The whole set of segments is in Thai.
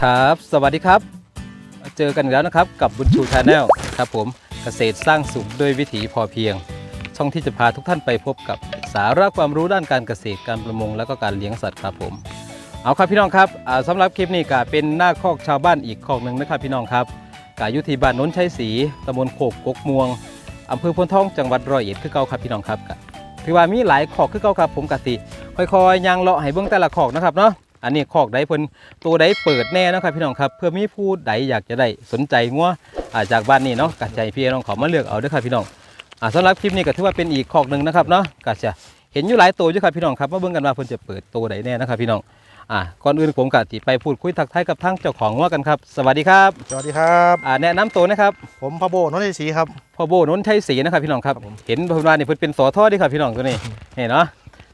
ครับ สวัสดีครับ เจอกันอีกแล้วนะครับกับบุญชูชาแนลครับผมเกษตรสร้างสุขด้วยวิถีพอเพียง ช่องที่จะพาทุกท่านไปพบกับสาระความรู้ด้านการเกษตรการประมง และก็การเลี้ยงสัตว์ครับผม เอาครับพี่น้องครับอ่าสำหรับคลิปนี้ก็เป็นหน้าคอกชาวบ้านอีกคอกหนึ่งนะครับพี่น้องครับกายุทีบ้านโนนชัยศรีตำบลโคกกกม่วงอำเภอพนทองจังหวัดร้อยเอ็ดคือเก่าครับพี่น้องครับก็ถือว่ามีหลายคอกคือเก่าครับผมกสิค่อยๆยางเลาะให้เบิ่งแต่ละคอกนะครับเนาะ อันนี้คอกใดเพิ่นตัวใดเปิดแน่นะครับพี่น้องครับเพื่อมีผู้ใดอยากจะได้สนใจงัวอ่าจากบ้านนี้เนาะกะใจพี่น้องเขามาเลือกเอาเด้อครับพี่น้องอ่าสำหรับคลิปนี้ก็ถือว่าเป็นอีกคอกหนึ่งนะครับเนาะก็จะเห็นอยู่หลายตัวอยู่ครับพี่น้องครับมาเบิ่งกันว่าเพิ่นจะเปิดตัวใดแน่นะครับพี่น้องอะก่อนอื่นผมกะจิไปพูดคุยทักทายกับทั้งเจ้าของว่ากันครับสวัสดีครับสวัสดีครับอ่าแนะนำตัวนะครับผมพะโบนนทศรีครับพ่อโบนนท์ชัยศรีนะครับพี่น้องครับครับผมเห็นเพิ่นว่านี่เพิ่นเป็นสอทอเดีครับพี่น้องตัวนี้เห็นเนาะ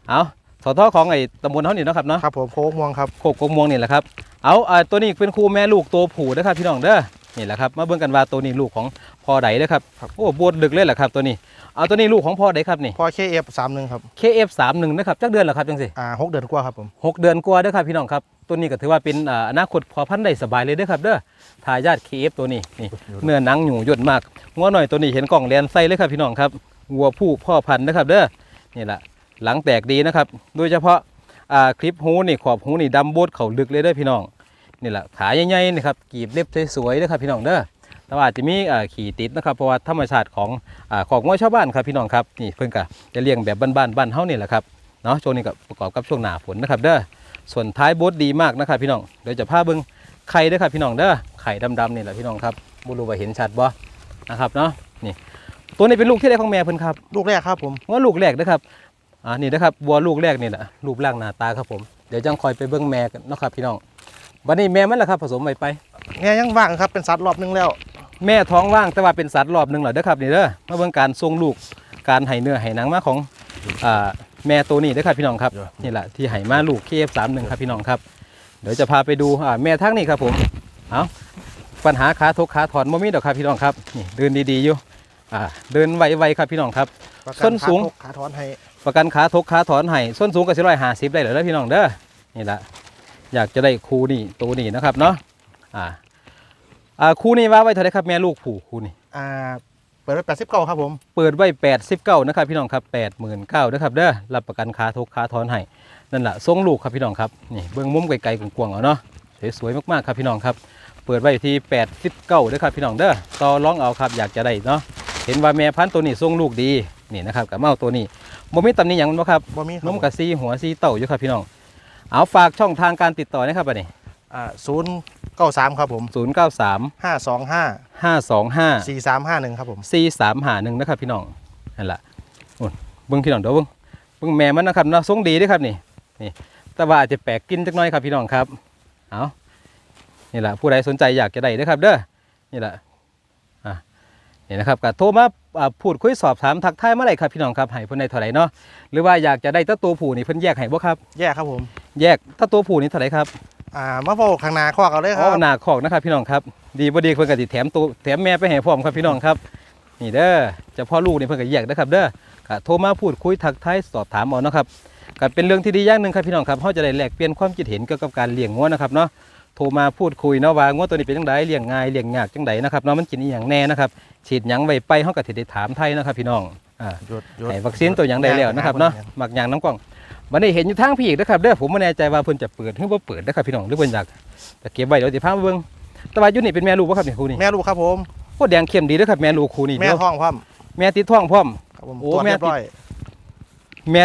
เอา สอทอของไอ้ตำบลเฮานี่เนาะครับเนาะครับผมโค้กม่วงครับโคกกงม่วงนี่แหละครับเอาอ่าตัวนี้เป็นครูแม่ลูกตัวผู้นะครับพี่น้องเด้อนี่แหละครับมาเบิ่งกันว่าตัวนี้ลูกของพ่อใดเด้อครับโอ้บวดลึกเลยแหละครับตัวนี้เอาตัวนี้ลูกของพ่อใดครับนี่พอเคเอฟสามหนึ่งครับ KF31 นะครับจักเดือนเหรอครับจังสิอ่าหกเดือนกว่าครับผมหกเดือนกว่าเด้อครับพี่น้องครับตัวนี้ก็ถือว่าเป็นอ่าอนาคตพอพันธุ์ได้สบายเลยเด้อครับเด้อทายาท KF ตัวนี้นี่เนื้อหนังหนูหยดมากงัวหน่อยตัวนี้เห็นกล่องแลนไส้เลยครับพี่น้องครับวัวผู้พ่อพันธุ์นะครับเด้อนี่แหละ หลังแตกดีนะครับ โดยเฉพาะอ่าคลิปหูนี่ขอบหูนี่ดำโบดเขาลึกเลยเด้อพี่น้องนี่แหละขาใหญ่ๆนะครับกีบเล็บสวยๆเด้อครับพี่น้องเด้อแต่ว่าอาจจะมีอ่าขี่ติดนะครับเพราะว่าธรรมชาติของอ่าของงัวชาวบ้านครับพี่น้องครับนี่เพิ่นก็จะเลี้ยงแบบบ้านๆบ้านเฮานี่แหละครับเนาะช่วงนี้ก็ประกอบกับช่วงหน้าฝนนะครับเด้อส่วนท้ายโบทดีมากนะครับพี่น้องเดี๋ยวจะพาเบิ้งไข่เด้วยครับพี่น้องเด้อไข่ดำๆนี่แหละพี่น้องครับบรู้ว่าเห็นชัดบ่นะครับเนาะนี่ตัวนี้เป็นลูกที่ได้ของแม่เพิ่นครับ ลูกแรกครับผมว่าลูกแรกนะครับ อ่านี่นะครับวัวลูกแรกนี่แหละรูปร่างหน้าตาครับผมเดี๋ยวจังคอยไปเบิ้งแม่กันเนาะครับพี่น้องวันนี้แม่มันละครับผสมไปไปเนี่ยยังว่างครับเป็นสัตว์รอบนึงแล้ว แม่ท้องว่างแต่ว่าเป็นสัตว์รอบหนึงเหรอเด้อครับนี่เด้อมาเบิ่งการทรงลูกการไห้เนื้อไห้หนังมาของอ่าแม่ตัวนี้เด้อครับพี่น้องครับนี่แหละที่ไห้มาลูก KF31 ครับพี่น้องครับ เดี๋ยวจะพาไปดูอ่าแม่ทั้งนี่ครับผมเอาปัญหาขาทกขาถอนบ่มีดอกครับพี่น้องครับนี่เดินดีๆอยู่อ่าเดินไวๆครับพี่น้องครับประกัส้นสูงขาทกขาถอนให้ ประกันขาทกขาถอนให้ส้นสูงก็สิร้อยห้าสิบได้เหรอเด้อพี่น้องเด้อนี่แหละอยากจะได้ครูนี่ตัวนี้นะครับเนาะอ่าอ่าครูนี่ว่าไว้เท่าไหรครับแม่ลูกผู้ครูนี่อ่าเปิดไว้แปดสิบเก้าครับผมเปิดไว้89นะครับพี่น้องครับ89,000นะครับเด้อรับประกันขาทุกขาถอนให้นั่นแหละทรงลูกครับพี่น้องครับนี่เบื้องมุมไกลๆกวางๆเอาเนาะสวยๆมากๆครับพี่น้องครับ เปิดไว้อยู่ที่89เด้อครับพี่น้องเด้อต่อร้องเอาครับอยากจะได้เนาะเห็นว่าแม่พันธุ์ตัวนี้ทรงลูกดีนี่นะครับกับเมาตัวนี้ บ่มีตำหนิหยังบ่ครับบ่มีครับนมกับซีหัวซีเต่าอยู่ครับพี่น้อง เอาฝากช่องทางการติดต่อนะครับบัดนี้อ่าศูนย์เก้าสามครับผม093ห้าสองห้า525สี่สามห้าหนึ่งครับผมสี่สามหาหนึ่งนะครับพี่น้องนั่นแหละโอ้ยเบิ้งพี่น้องเดี๋ยวเบิ้งเบิ้งแม่มันนะครับเนาะทรงดีเด้วยครับนี่นี่ แต่ว่าอาจจะแปลกกินจักหน้อยครับพี่น้องครับเอานี่แหละผู้ใดสนใจอยากจะได้เด้อครับ เด้อนี่แหละอะนี่นะครับก็โทรมาอ่า พูดคุยสอบถามทักทายเมื่อไหร่ครับพี่น้องครับให้เพิ่นได้เท่าไหร่เนาะหรือว่าอยากจะได้แตะตัวผู้นี่เพิ่นแยกให้บ่ครับ แยกครับผม แยกแตะตัวผู้นี่เท่าไหร่ครับอ่ามาโฟกข้างหน้าข้อกันเลยคอ๋รัอบ หน้าคอกนะครับพี่น้องครับ ดีบ่ดีเพิ่นก็สิแถมตัวแถมแม่ไปให้พร้อมครับพี่น้องครับนี่เด้อเฉพาะลูกนี่เพิ่นก็แยกนะครับ เด้อก็โทรมาพูดคุยทักทายสอบถามเอาเนาะครับก็เป็นเรื่องที่ดีอย่างหนึ่งครับพี่น้องครับเฮาจะได้แลกเปลี่ยนความคิดเห็นเกี่ยวกับการเลี้ยงงัวนะครับเนาะ โทรมาพูดคุยเนาะว่างัวตัวนี้เป็นจังไดเลี้ยงง่ายเลี้ยงยากจังไดนะครับเนาะมันกินอีหยังแน่นะครับฉีดหยังไว้ไปเฮาก็สิได้ถามไทยนะครับพี่น้องอ่าหยุดหยุดให้วัคซีนตัวหยังได้แล้วนะครับเนาะหมักหยังน้ำกล่องวันนี้เห็นอยู่ทางพี่อีกนะครับเด้อผมไม่แน่ใจว่าเพิ่นจะเปิดหรือบ่เปิดนะครับพี่น้องหรือเพิ่นอยากจะเก็บไว้เดี๋ยวสิพามาเบิ่งแต่ว่าอยู่นี่เป็นแม่ลูกบ่ครับนี่ครูนี่แม่ลูกครับผมโคตรแดงเข้มดีเด้อครับแม่ลูกครูนี่แม่เดี๋ยวท้องพร้อมแม่ติดท้องพร้อม ครับผมโอ้ตรวจแม่ เรียบร้อยแม่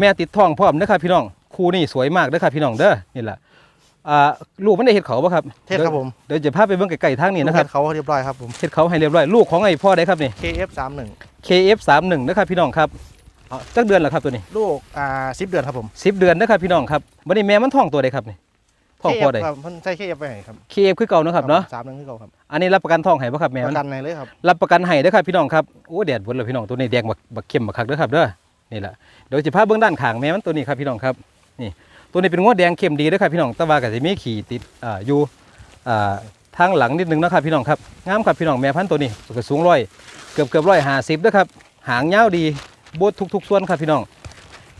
แม่ติดท้องพร้อมนะครับพี่น้องครูนี่สวยมากเด้อครับพี่น้องเด้อนี่แหละ อ่าลูกมันได้เฮ็ดเขาบ่ครับเทศครับผม เดี๋ยวจะพาไปเบิ่งไกลๆทางนี้นะครับลูกเฮ็ดเขาเรียบร้อยครับผมเฮ็ดเขาให้เรียบร้อย ลูกของไอ้พ่อได้ครับนี่ KF สามหนึ่ง KF31 นะครับพี่น้องครับเอาจักเดือนแล้วครับตัวนี้ ลูกอ่าสิบเดือนครับผม10เดือนนะครับพี่น้องครับวันนี้แม่มันท้องตัวใดครับนี่ท้องพ่อใดครับมันใช้ KF ไปไหนครับ KF คือเก่าเนาะครับเนาะสามหนึ่งคือเก่าครับ อันนี้รับประกันท้องให้บ่ครับแม่ปมันระกันในเลยครับ รับประกันให้เด้อครับพี่น้องครับ โอ้แดดบนเลยพี่น้องตัวนี้แดงบักบักเข้มบักคักเด้อครับเด้อ นี่แหละเดี๋ยวจะพาเบื้องด้านข้างแม่มันตัวนี้ครับพี่น้องครับ นี่ ตัวนี้เป็นงวดแดงเข้มดีเด้อครับพี่น้องแตะวาก็สิมีขีติดอ่าอยู่อ่าทางหลังนิดนึงเนาะครับพี่น้องครับงามครับพี่น้องแม่พันธุ์ตัวนี้ก็สูงร้อยเกือบเกือบร้อยห้าสิบเด้อครับหางยาวดีโบดทุก ๆ ส่วนครับพี่น้อง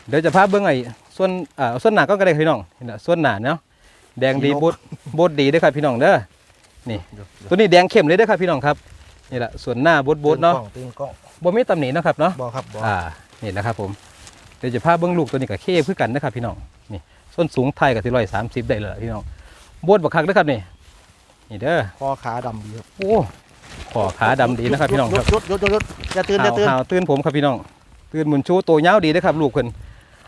เดี๋ยวจะพาเบื้องไอ้ส่วนอ่าส่วนหน้าก็กระได้ครับพี่น้องนี่แหละส่วนหน้าเนาะแดงดีสีนกบดบดดีเด้อครับพี่น้องเด้อนี่ ตัวนี้แดงเข้มเลยเด้อครับพี่น้องครับนี่แหละส่วนหน้าบดบดเนาะตื่นกล้องบ่มีตำหนิเนาะครับเนาะบอครับบออ่านี่แหละครับผมเดี๋ยวจะพาเบิ้งลูกตัวนี้กับเคคือกันนะครับพี่น้องนี่ ส้นสูงไทยกับที่ร้อยสามสิบได้เลยล่ะพี่น้องบดบักคักเด้อครับนี่นี่เด้อคอขาดำดีครับโอ้ขอขาดำดีนะครับพี่น้องครับหยุดหยุดหยุดหยุดอย่าตื่นอย่าตื่นหาวๆตื่นผมครับพี่น้อง ตื่นหมุนชูตัวยาวดีเด้อครับลูกเพิ่น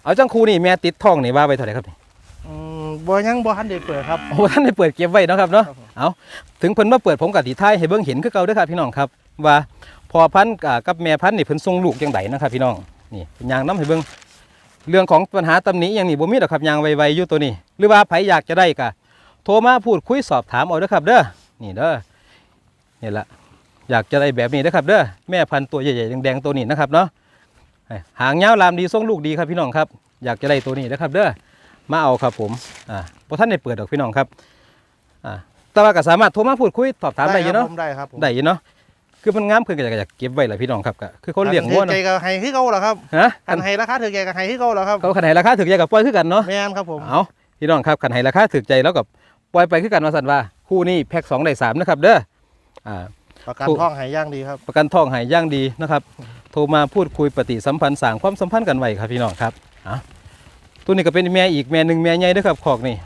เอาจังคูนี่แม่ติดท้องนี่ว่าไปเท่าไหร่ครับนี่อืมบอยังบอทันได้เปิดครับโอ้ท่านได้เปิดเก็บไว้เนาะครับเนาะครับผมเอาถึงเพิ่นมาเปิดผมกับทีท้ายให้เบิ่งเห็นคือเก่าเด้อครับพี่น้องครับ ว่าพอพันธุ์อ่ากับแม่พันธุ์นี่เพิ่นส่งลูกจังไดนะครับพี่น้องนี่เป็นยางน้ำให้เบิ่ง เรื่องของปัญหาตำหนิอย่างนี้บ่มีดอกครับยางไวๆอยู่ตัวนี้ หรือว่าไผอยากจะได้ก็โทรมาพูดคุยสอบถามเอาเด้อครับ เด้อนี่เด้อนี่ละอยากจะได้แบบนี้เด้อครับเด้อแม่พันธุ์ตัวใหญ่ๆแดงๆตัวนี้นะครับเนาะหางยาวลามดีส่งลูกดีครับพี่น้องครับ อยากจะได้ตัวนี้นะครับ เด้อมาเอาครับผมอ่าบ่ท่านได้เปิดดอกพี่น้องครับอ่าแต่ว่าก็สามารถโทรมาพูดคุยสอบถามได้อยู่เนาะครับผมได้ครับผมได้อยู่เนาะ คือมันงามเพิ่นก็อยากจะเก็บไว้แหละพี่น้องครับก็คือคนเลี้ยงวัวอันเนาะถือใจกับไฮคือเขาเหรอครับฮะอันไฮราคาถือใจกับไฮคือเขาเหรอครับเขาขันให้ราคาถึกใจกับปล่อยคือกันเนาะแม่นครับผมเอาพี่น้องครับขันให้ราคาถึกใจแล้วกับปล่อยไปคือกันว่าสั่นว่าคู่นี้แพ็คสองได้สามนะครับเด้ออ่าประกันถูกท้องไฮย่างดีครับประกันทองใหายย่างดีนะครับ โทรมาพูดคุยปฏิสัมพันธ์สร้างความสัมพันธ์กันไว้ครับพี่น้องครับอะตัวนี้ก็เป็นแม่อีกแม่หนึ่งแม่ใหญ่เด้วยครับขอกนี่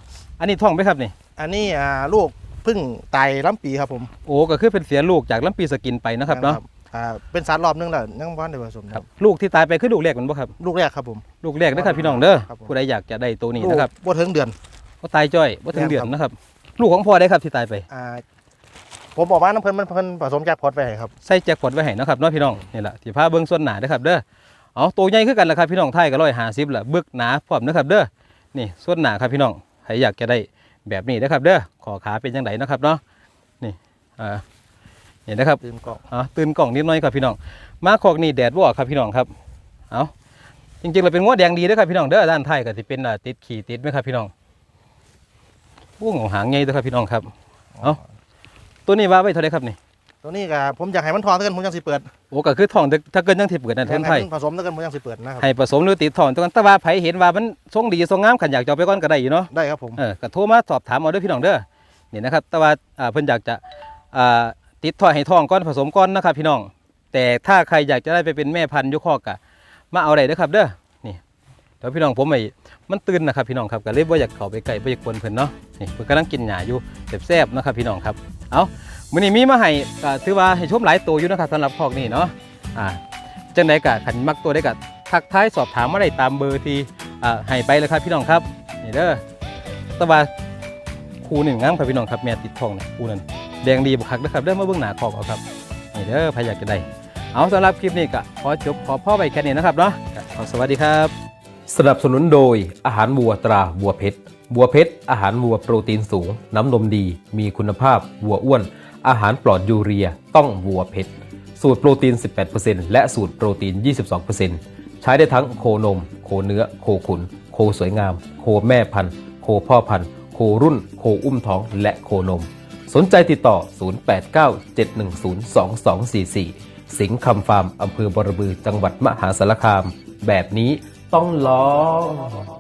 อันนี้ท้องไหมครับนี่ อันนี้อ่าลูกเพึ่งไตล้ำปีครับผมโอ้ก็คือเป็นเสียลูกจากลำปีสกินไปนะครับเนาะอ่าเป็นสารรอบนึงแล้วยังบ้านได้ผสมครับลูกที่ตายไปคือลูกแรกมันบ่ครับ ลูกแรกครับผม ลูกแรกนะครับพี่น้องเด้อครับผม ผู้ใดอยากจะได้ตัวนี้ลูกนะครับบ่ถึงเดือน ก็ตายจ้อยว่าถึงเดือนแม่นครับนะครับ ลูกของพ่อได้ครับที่ตายไป อ่าผมบอกว่าน้ำเพิ่นมันเพิ่นผสมจากพอดไปให้ครับ ใส่แจ็คพอตไว้ให้นะครับเนาะพี่น้องนี่แหละที่พาเบิ้งส่วนหนาเด้อครับเด้อเอาตัวใหญ่ขึ้นกันแหละครับพี่น้องไทยก็ร้อยหาสิบละบึกหนาพร้อมนะครับเด้อนี่ส่วนหนาครับพี่น้องใครอยากจะได้ แบบนี้นะครับเด้อขอขาเป็นยังไงนะครับเนาะนี่อ่าเห็นนะครับตื่นกล่องอ๋อตื่นกล่องนิดหน้อยครับพี่น้อง มาคอกนี่แดดบ่ออกครับพี่น้องครับเอาจริงๆเราเป็นงัวแดงดีเด้อครับพี่น้องเด้อด้านไทยก็สิเป็นอ่าติดขี่ติดไหมครับพี่น้องวุ้งหางใหญ่เด้อครับพี่น้องครับเอ้าตัวนี้ว่าไว้เท่าไหรครับนี่ ตัวนี้ก็ผมอยากให้มันทองเท่ากันผมยังสิเปิดโอ้ก็คือทองถ้าเกินยังที่เปิดนั่นเท่าไทยให้มันผสมเท่ากันผมยังสิเปิดนะครับให้ผสมหรือติดทองแตกันแต่ว่าไผเห็นว่ามันทรงดีทรงงามขันอยากจะเอาไปก่อนก็ได้อยู่เนาะได้ครับผมเออก็โทรมาสอบถามเอาเด้อพี่น้องเด้อนี่นะครับ แต่ว่าอ่าเพิ่นอยากจะอ่าติดทองให้ทองก้อนผสมก้อนนะครับพี่น้อง แต่ถ้าใครอยากจะได้ไปเป็นแม่พันธุ์อยุคอกะมาเอาได้เด้อครับเด้อนี่ เดี๋ยวพี่น้องผมไอ้มันตื่นนะครับพี่น้องครับก็เลยบ่อยากเข้าไปใกล้บ่อยากกวนเพิ่นเนาะนี่เพิ่นกำลังกินหญ้าอยู่แซ่บๆนะครับพี่น้องครับเอามื้อนี้มีมาให้ก็ถือว่าให้ชมหลายตัวอยู่นะครับสำหรับคอกนี้เนาะอ่าจังไดก็ขันมักตัวได้ก็ทักทายสอบถามมาได้ตามเบอร์ที่อ่าให้ไปเลยครับพี่น้องครับนี่เด้อแต่ว่าครูหนึ่งงามครับพี่น้องครับแม่ติดทองนะครูนั้นแดงดีบุคักนะครับเด้อมาเบิ่งหน้าคอกเอาครับนี่เด้อใครอยากจะได้เอาสำหรับคลิปนี้ก็ขอจบขอพ่อไปแค่นี้นะครับเนาะขอสวัสดีครับ สนับสนุนโดยอาหารวัวตราวัวเพชรวัวเพชร อาหารวัวโปรตีนสูง น้ำนมดี มีคุณภาพวัวอ้วน อาหารปลอดยูเรีย ต้องวัวเพชร สูตรโปรตีน 18%และสูตรโปรตีน 22%ใช้ได้ทั้งโคนม โคเนื้อ โคขุน โคสวยงาม โคแม่พันธุ์ โคพ่อพันธุ์ โครุ่น โคอุ้มท้อง และโคนม สนใจติดต่อ 0897102244 สิงห์คำฟาร์มอำเภอบรบือจังหวัดมหาสารคาม แบบนี้ ต้องลอง